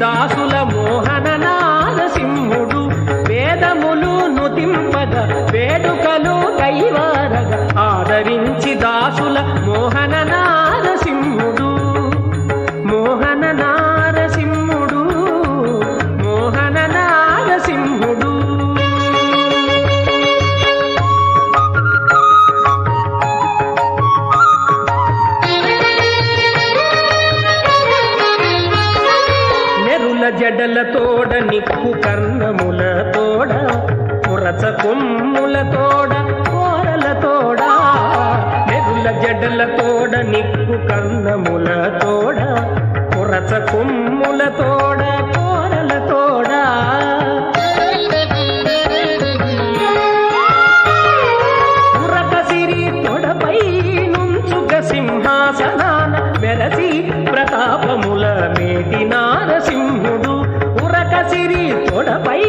దాసుల మోహన నారసింహుడు వేదములు నుదింపద వేడుకలు దైవారగ ఆదరించి దాసుల మోహన నారసింహుడు మోహన గడల తోడ నిప్పు కర్ణముల తోడ పురచ కొమ్ముల తోడ కోరల తోడ నెరుల జడల తోడ నిప్పు కర్ణముల తోడ పురచ కొమ్ముల తోడ. సిరి తొడపై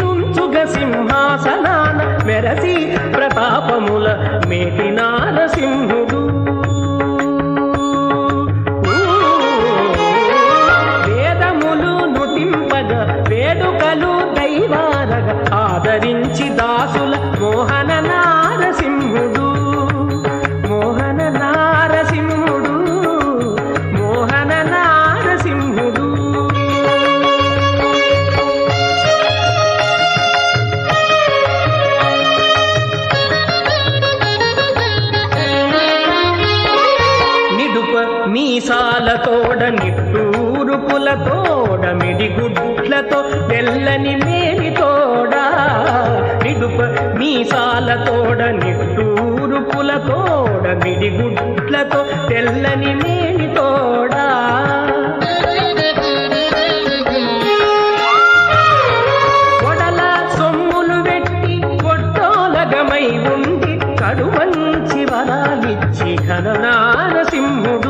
నుంచుగ సింహాసనాన మెరసి ప్రతాపముల మేటి నారసింహుడు వేదములు నుతింపగ వేడుకలు దైవారగ ఆదరించి దాసు మీసాలతోడ నిట్టూరుపులతోడ మిడిగుడ్లతో తెల్లని మేలితోడ నిడుప మీసాలతోడ నిట్టూరుపులతోడ మిడిగుడ్లతో తెల్లని మేలితోడ కొడల సొమ్ములు వెట్టి కొట్టోలగమై ఉండి కడువంచి వరాలిచ్చి ఘననారసింహుడు కొడల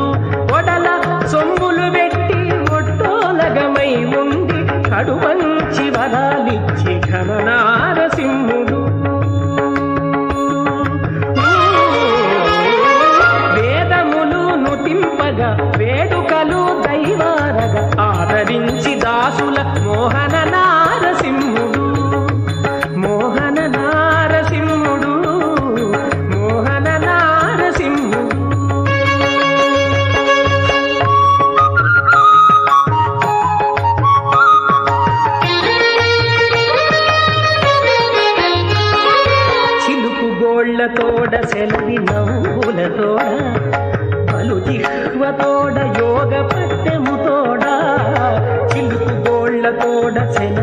పూలతోడ సెలవి నవ్వులతోడ పలు జిహ్వతోడ యోగ పట్టెముతోడ చిలుకు గోళ్ళతోడ సెలవి